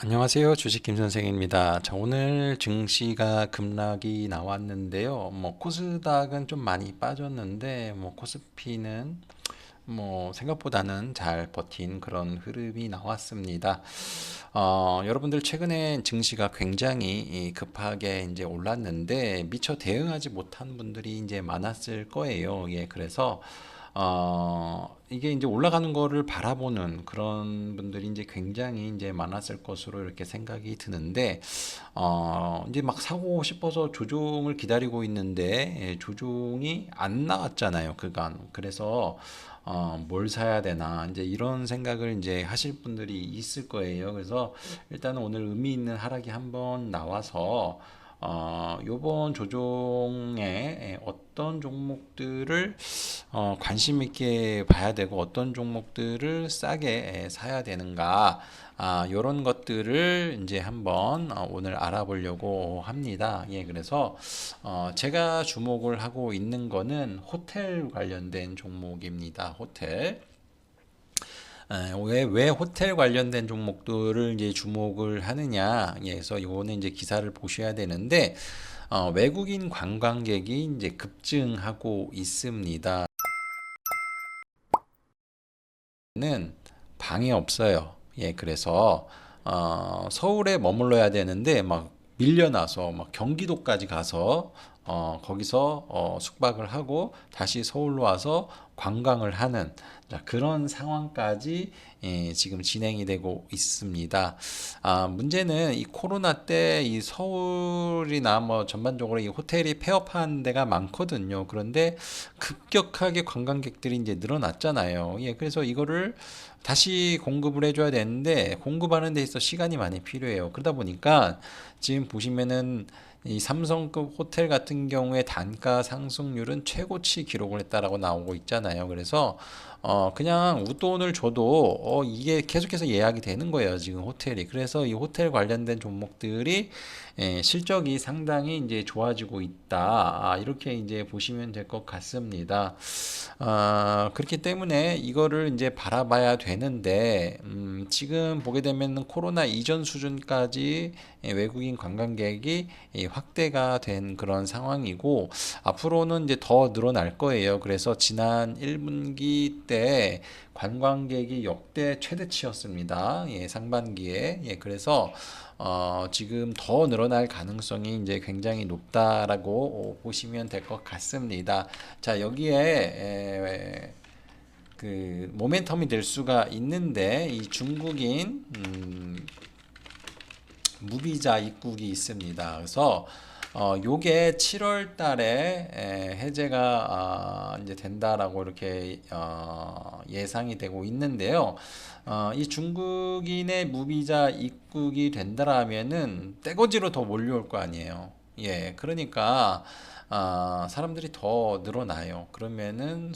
안녕하세요. 주식 김 선생입니다. 자, 오늘 증시가 급락이 나왔는데요. 뭐 코스닥은 좀 많이 빠졌는데 뭐 코스피는 뭐 생각보다는 잘 버틴 그런 흐름이 나왔습니다. 어, 여러분들 최근에 증시가 굉장히 급하게 이제 올랐는데 미처 대응하지 못한 분들이 이제 많았을 거예요. 예, 그래서 어, 이게 이제 올라가는 거를 바라보는 그런 분들이 이제 굉장히 이제 많았을 것으로 이렇게 생각이 드는데, 어, 이제 막 사고 싶어서 조종을 기다리고 있는데, 예, 조종이 안 나왔잖아요, 그간. 그래서, 어, 뭘 사야 되나, 이제 이런 생각을 이제 하실 분들이 있을 거예요. 그래서 일단은 오늘 의미 있는 하락이 한번 나와서, 어, 요번 조종에 어떤 종목들을 어, 관심 있게 봐야 되고 어떤 종목들을 싸게 사야 되는가 아, 요런 것들을 이제 한번 어, 오늘 알아보려고 합니다. 예, 그래서 어, 제가 주목을 하고 있는 거는 호텔 관련된 종목입니다. 호텔. 왜, 왜 호텔 관련된 종목들을 이제 주목을 하느냐. 예, 그래서 요거는 이제 기사를 보셔야 되는데, 어, 외국인 관광객이 이제 급증하고 있습니다. 는 방이 없어요. 예, 그래서 어, 서울에 머물러야 되는데 막 밀려나서 막 경기도까지 가서 어, 거기서 어, 숙박을 하고 다시 서울로 와서 관광을 하는 자, 그런 상황까지 예, 지금 진행이 되고 있습니다. 아, 문제는 이 코로나 때 이 서울이나 뭐 전반적으로 이 호텔이 폐업한 데가 많거든요. 그런데 급격하게 관광객들이 이제 늘어났잖아요. 예, 그래서 이거를 다시 공급을 해줘야 되는데 공급하는 데 있어 시간이 많이 필요해요. 그러다 보니까 지금 보시면은 이 삼성급 호텔 같은 경우에 단가 상승률은 최고치 기록을 했다라고 나오고 있잖아요. 그래서 어 그냥 웃돈을 줘도 어 이게 계속해서 예약이 되는 거예요. 지금 호텔이. 그래서 이 호텔 관련된 종목들이 예, 실적이 상당히 이제 좋아지고 있다. 아, 이렇게 이제 보시면 될 것 같습니다. 아, 그렇기 때문에 이거를 이제 바라봐야 되는데 음, 지금 보게 되면 코로나 이전 수준까지 예, 외국인 관광객이 예, 확대가 된 그런 상황이고 앞으로는 이제 더 늘어날 거예요. 그래서 지난 1분기 때 관광객이 역대 최대치였습니다. 예, 상반기에. 예, 그래서 어, 지금 더 늘어날 가능성이 이제 굉장히 높다라고 보시면 될 것 같습니다. 자, 여기에 에, 그 모멘텀이 될 수가 있는데 이 중국인 음, 무비자 입국이 있습니다. 그래서 어, 요게 7월 달에 에, 해제가 아, 이제 된다라고 이렇게 어, 예상이 되고 있는데요. 어, 이 중국인의 무비자 입국이 된다라면은 떼거지로 더 몰려올 거 아니에요. 예, 그러니까 아, 사람들이 더 늘어나요. 그러면은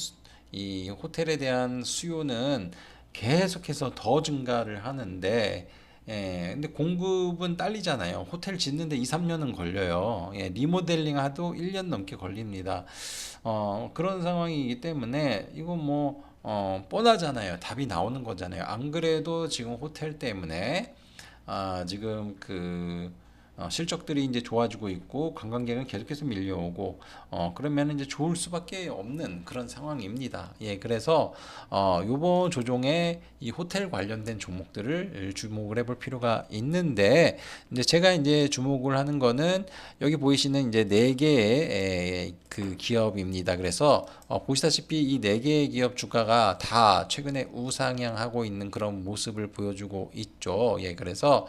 이 호텔에 대한 수요는 계속해서 더 증가를 하는데 예, 근데 공급은 딸리잖아요. 호텔 짓는데 2, 3년은 걸려요. 예, 리모델링 하도 1년 넘게 걸립니다. 어, 그런 상황이기 때문에 이거 뭐, 어, 뻔하잖아요. 답이 나오는 거잖아요. 안 그래도 지금 호텔 때문에, 아, 지금 그, 어, 실적들이 이제 좋아지고 있고 관광객은 계속해서 밀려오고 어, 그러면 이제 좋을 수밖에 없는 그런 상황입니다. 예, 그래서 어, 요번 조종에 이 호텔 관련된 종목들을 주목을 해볼 필요가 있는데 이제 제가 이제 주목을 하는 거는 여기 보이시는 이제 네 개의 그 기업입니다. 그래서 어, 보시다시피 이 네 개의 기업 주가가 다 최근에 우상향하고 있는 그런 모습을 보여주고 있죠. 예, 그래서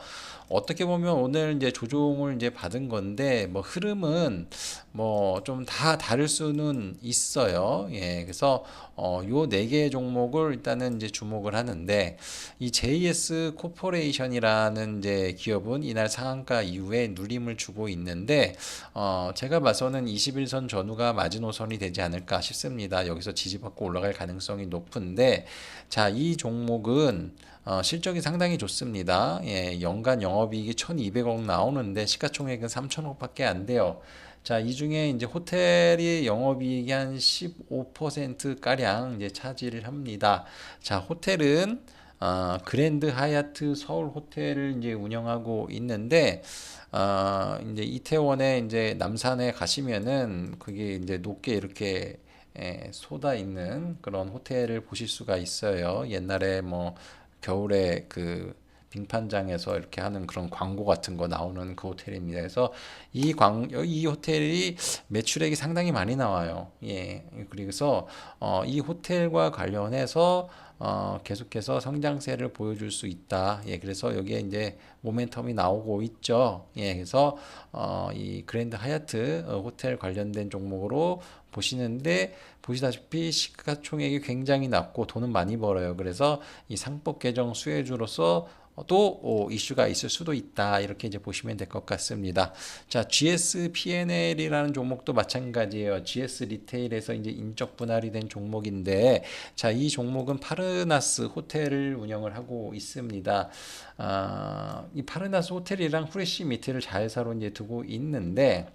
어떻게 보면 오늘 이제 조 종을 이제 받은 건데 뭐 흐름은 뭐 좀 다 다를 수는 있어요. 예. 그래서 어요 네 개의 종목을 일단은 이제 주목을 하는데 이 JS 코퍼레이션이라는 이제 기업은 이날 상한가 이후에 누림을 주고 있는데 어 제가 봐서는 21선 전후가 마지노선이 되지 않을까 싶습니다. 여기서 지지받고 올라갈 가능성이 높은데 자, 이 종목은 어, 실적이 상당히 좋습니다. 예, 연간 영업이익이 1,200억 나오는데 시가총액은 3천억밖에 안 돼요. 자, 이 중에 이제 호텔이 영업이익이 한 15% 가량 이제 차지를 합니다. 자, 호텔은 어, 그랜드 하얏트 서울 호텔을 이제 운영하고 있는데 어, 이제 이태원에 이제 남산에 가시면은 그게 이제 높게 이렇게 예, 쏟아 있는 그런 호텔을 보실 수가 있어요. 옛날에 뭐 겨울에 그 빙판장에서 이렇게 하는 그런 광고 같은 거 나오는 그 호텔입니다. 그래서 이 광, 이 호텔이 매출액이 상당히 많이 나와요. 예. 그래서 어, 이 호텔과 관련해서 어, 계속해서 성장세를 보여줄 수 있다. 예, 그래서 여기에 이제 모멘텀이 나오고 있죠. 예, 그래서 어, 이 그랜드 하얏트 어, 호텔 관련된 종목으로 보시는데 보시다시피 시가총액이 굉장히 낮고 돈은 많이 벌어요. 그래서 이 상법 개정 수혜주로서 또 어, 이슈가 있을 수도 있다. 이렇게 이제 보시면 될 것 같습니다. 자, GS P&L이라는 종목도 마찬가지예요. GS 리테일에서 이제 인적 분할이 된 종목인데, 자, 이 종목은 파르나스 호텔을 운영을 하고 있습니다. 아, 이 파르나스 호텔이랑 후레쉬 미트를 자회사로 이제 두고 있는데,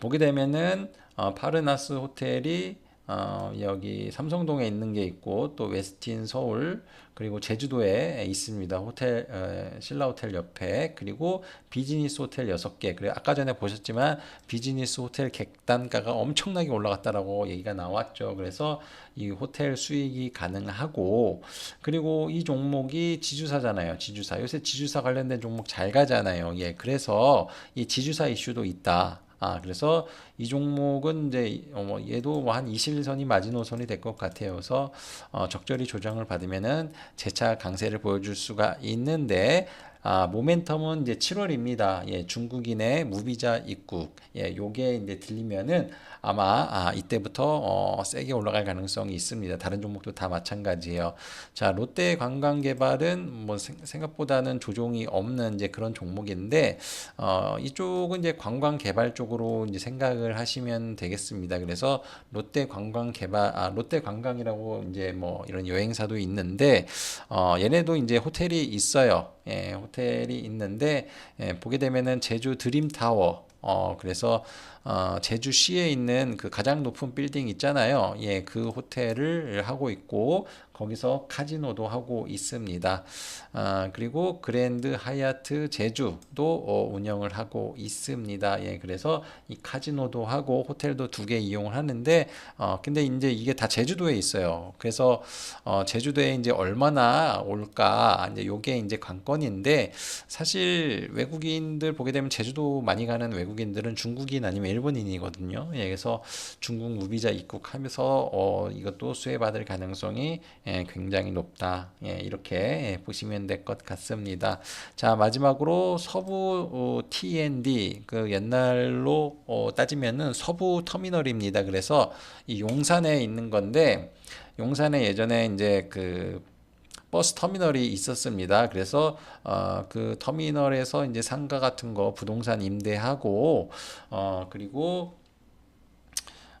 보게 되면은 어, 파르나스 호텔이 어, 여기 삼성동에 있는 게 있고 또 웨스틴 서울 그리고 제주도에 있습니다. 호텔 에, 신라 호텔 옆에 그리고 비즈니스 호텔 6개. 그리고 아까 전에 보셨지만 비즈니스 호텔 객단가가 엄청나게 올라갔다라고 얘기가 나왔죠. 그래서 이 호텔 수익이 가능하고 그리고 이 종목이 지주사잖아요. 지주사. 요새 지주사 관련된 종목 잘 가잖아요. 예. 그래서 이 지주사 이슈도 있다. 아, 그래서 이 종목은 이제 어, 뭐 얘도 뭐 한 21선이 마지노선이 될 것 같아요. 그래서 어, 적절히 조정을 받으면은 재차 강세를 보여줄 수가 있는데 아, 모멘텀은 이제 7월입니다. 예, 중국인의 무비자 입국. 예, 요게 이제 들리면은 아마 아, 이때부터 어, 세게 올라갈 가능성이 있습니다. 다른 종목도 다 마찬가지예요. 자, 롯데 관광개발은 뭐 생각보다는 조종이 없는 이제 그런 종목인데 어, 이쪽은 이제 관광개발 쪽으로 이제 생각을 하시면 되겠습니다. 그래서 롯데 관광개발 아, 롯데 관광이라고 이제 뭐 이런 여행사도 있는데 어, 얘네도 이제 호텔이 있어요. 예, 호텔이 있는데 예, 보게 되면은 제주 드림타워 어, 그래서 어, 제주시에 있는 그 가장 높은 빌딩 있잖아요. 예, 그 호텔을 하고 있고 거기서 카지노도 하고 있습니다. 아, 그리고 그랜드 하얏트 제주도 어, 운영을 하고 있습니다. 예, 그래서 이 카지노도 하고 호텔도 두 개 이용을 하는데 어, 근데 이제 이게 다 제주도에 있어요. 그래서 어, 제주도에 이제 얼마나 올까 이제 요게 이제 관건인데 사실 외국인들 보게 되면 제주도 많이 가는 외국인들은 중국인 아니면 일본인이거든요. 예, 그래서 중국 무비자 입국하면서 어, 이것도 수혜받을 가능성이 예, 굉장히 높다. 예, 이렇게 예, 보시면 될 것 같습니다. 자, 마지막으로 서부 어, T&D 그 옛날로 어, 따지면은 서부 터미널입니다. 그래서 이 용산에 있는 건데 용산에 예전에 이제 그 버스 터미널이 있었습니다. 그래서 어, 그 터미널에서 이제 상가 같은 거 부동산 임대하고 어, 그리고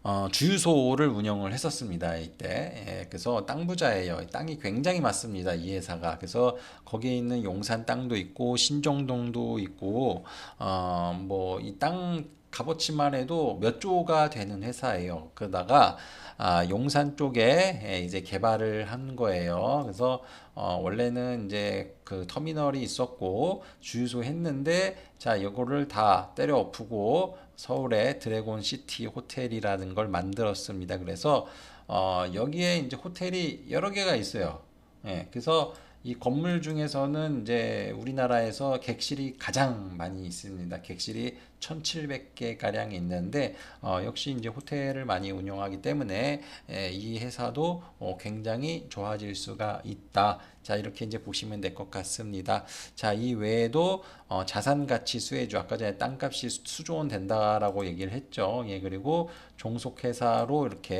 어, 주유소를 운영을 했었습니다. 이때. 예, 그래서 땅 부자예요. 땅이 굉장히 많습니다. 이 회사가. 그래서 거기에 있는 용산 땅도 있고 신정동도 있고 어, 뭐 이 땅 값어치만 해도 몇 조가 되는 회사예요. 그러다가 아, 용산 쪽에 예, 이제 개발을 한 거예요. 그래서 어, 원래는 이제 그 터미널이 있었고 주유소 했는데 자 이거를 다 때려 엎고 서울의 드래곤 시티 호텔이라는 걸 만들었습니다. 그래서 어, 여기에 이제 호텔이 여러 개가 있어요. 예, 그래서 이 건물 중에서는 이제 우리나라에서 객실이 가장 많이 있습니다. 객실이 1,700개 가량 있는데 어, 역시 이제 호텔을 많이 운영하기 때문에 에, 이 회사도 어, 굉장히 좋아질 수가 있다. 자 이렇게 이제 보시면 될 것 같습니다. 자 이 외에도 어, 자산 가치 수혜주 아까 전에 땅값이 수조원 된다라고 얘기를 했죠. 예 그리고 종속 회사로 이렇게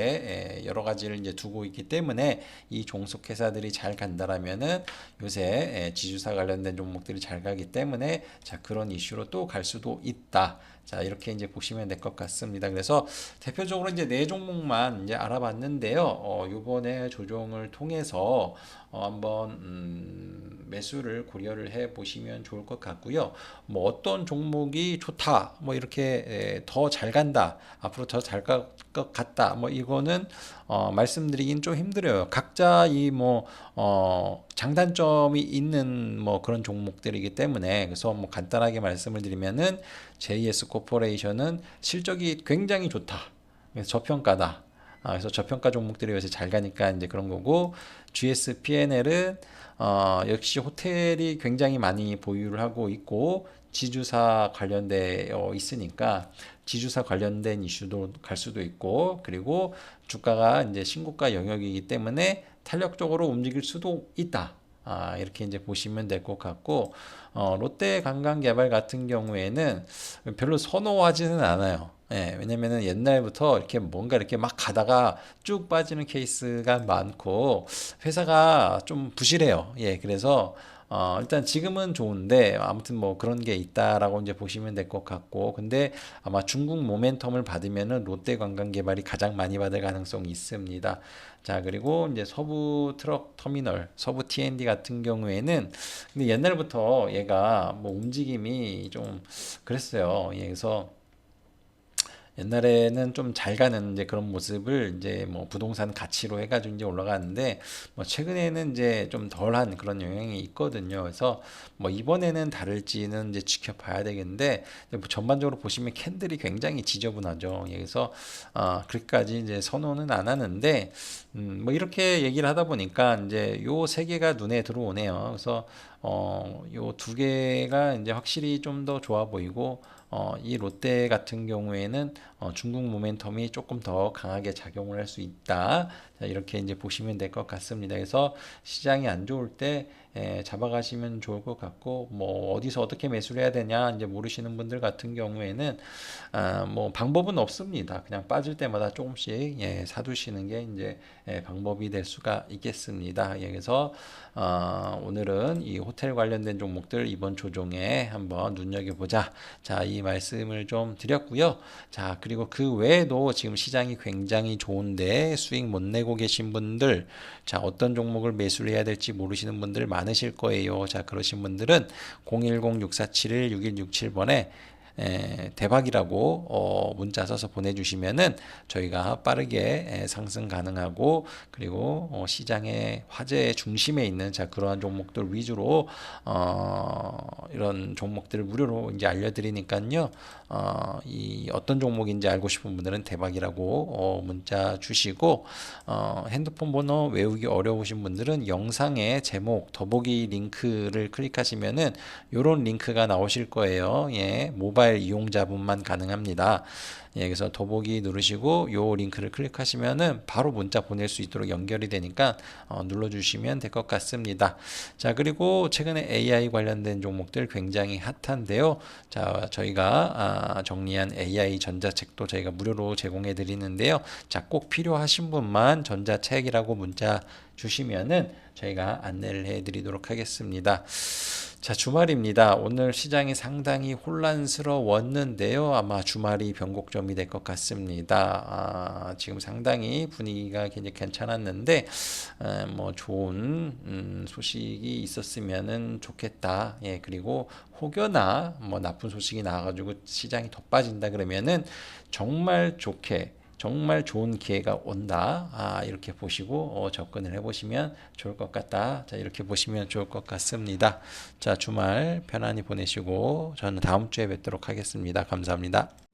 에, 여러 가지를 이제 두고 있기 때문에 이 종속 회사들이 잘 간다라면은 요새 에, 지주사 관련된 종목들이 잘 가기 때문에 자 그런 이슈로 또 갈 수도 있다. 있다. 자, 이렇게 이제 보시면 될 것 같습니다. 그래서 대표적으로 이제 네 종목만 이제 알아봤는데요. 어, 요번에 조정을 통해서 어, 한번 음, 매수를 고려를 해 보시면 좋을 것 같고요. 뭐 어떤 종목이 좋다, 뭐 이렇게 더 잘 간다, 앞으로 더 잘 갈 것 같다, 뭐 이거는 어, 말씀드리긴 좀 힘들어요. 각자 이뭐 어, 장단점이 있는 뭐 그런 종목들이기 때문에 그래서 뭐 간단하게 말씀을 드리면은 JS 코퍼레이션은 실적이 굉장히 좋다. 그래서 저평가다. 아, 그래서 저평가 종목들이 요새 잘 가니까 이제 그런 거고 GS P&L은 어, 역시 호텔이 굉장히 많이 보유를 하고 있고 지주사 관련되어 있으니까 지주사 관련된 이슈도 갈 수도 있고 그리고 주가가 이제 신고가 영역이기 때문에 탄력적으로 움직일 수도 있다. 아, 이렇게 이제 보시면 될 것 같고 어, 롯데 관광개발 같은 경우에는 별로 선호하지는 않아요. 예, 왜냐면은 옛날부터 이렇게 뭔가 이렇게 막 가다가 쭉 빠지는 케이스가 많고 회사가 좀 부실해요. 예, 그래서 어, 일단 지금은 좋은데 아무튼 뭐 그런 게 있다라고 이제 보시면 될 것 같고 근데 아마 중국 모멘텀을 받으면은 롯데 관광 개발이 가장 많이 받을 가능성이 있습니다. 자 그리고 이제 서부 트럭 터미널 서부 T&D 같은 경우에는 근데 옛날부터 얘가 뭐 움직임이 좀 그랬어요. 예, 그래서 옛날에는 좀 잘 가는 이제 그런 모습을 이제 뭐 부동산 가치로 해가지고 이제 올라가는데 뭐 최근에는 이제 좀 덜한 그런 영향이 있거든요. 그래서 뭐 이번에는 다를지는 이제 지켜봐야 되겠는데 뭐 전반적으로 보시면 캔들이 굉장히 지저분하죠. 예, 그래서 아 그렇게까지 이제 선호는 안 하는데 음, 뭐 이렇게 얘기를 하다 보니까 이제 요 세 개가 눈에 들어오네요. 그래서 어, 요 두 개가 이제 확실히 좀 더 좋아 보이고 어, 이 롯데 같은 경우에는 어, 중국 모멘텀이 조금 더 강하게 작용을 할 수 있다. 자, 이렇게 이제 보시면 될 것 같습니다. 그래서 시장이 안 좋을 때 에, 잡아가시면 좋을 것 같고 뭐 어디서 어떻게 매수를 해야 되냐 이제 모르시는 분들 같은 경우에는 아, 뭐 방법은 없습니다. 그냥 빠질 때마다 조금씩 예, 사두시는 게 이제 예, 방법이 될 수가 있겠습니다. 예, 그래서 어, 오늘은 이 호텔 관련된 종목들 이번 조종에 한번 눈여겨보자. 자, 이 말씀을 좀 드렸고요. 자, 그리고 그 외에도 지금 시장이 굉장히 좋은데 수익 못 내고 계신 분들, 자, 어떤 종목을 매수를 해야 될지 모르시는 분들 많으실 거예요. 자, 그러신 분들은 010-6471-6167번에 에, 대박이라고 어, 문자 써서 보내주시면은 저희가 빠르게 에, 상승 가능하고 그리고 어, 시장의 화제의 중심에 있는 자 그러한 종목들 위주로 어, 이런 종목들을 무료로 이제 알려드리니까요. 어, 이 어떤 종목인지 알고 싶은 분들은 대박이라고 어, 문자 주시고 어, 핸드폰 번호 외우기 어려우신 분들은 영상의 제목 더보기 링크를 클릭하시면은 요런 링크가 나오실 거예요. 예, 모바일 이용자분만 가능합니다. 예, 그래서 더보기 누르시고 요 링크를 클릭하시면은 바로 문자 보낼 수 있도록 연결이 되니까 어, 눌러주시면 될 것 같습니다. 자 그리고 최근에 AI 관련된 종목들 굉장히 핫한데요. 자 저희가 아, 정리한 AI 전자책도 저희가 무료로 제공해 드리는데요. 자 꼭 필요하신 분만 전자책이라고 문자 주시면은 저희가 안내를 해 드리도록 하겠습니다. 자, 주말입니다. 오늘 시장이 상당히 혼란스러웠는데요. 아마 주말이 변곡점이 될 것 같습니다. 아, 지금 상당히 분위기가 굉장히 괜찮았는데, 에, 뭐 좋은 음, 소식이 있었으면 좋겠다. 예, 그리고 혹여나 뭐 나쁜 소식이 나와가지고 시장이 더 빠진다 그러면은 정말 좋게 정말 좋은 기회가 온다. 아, 이렇게 보시고 어, 접근을 해보시면 좋을 것 같다. 자, 이렇게 보시면 좋을 것 같습니다. 자, 주말 편안히 보내시고 저는 다음 주에 뵙도록 하겠습니다. 감사합니다.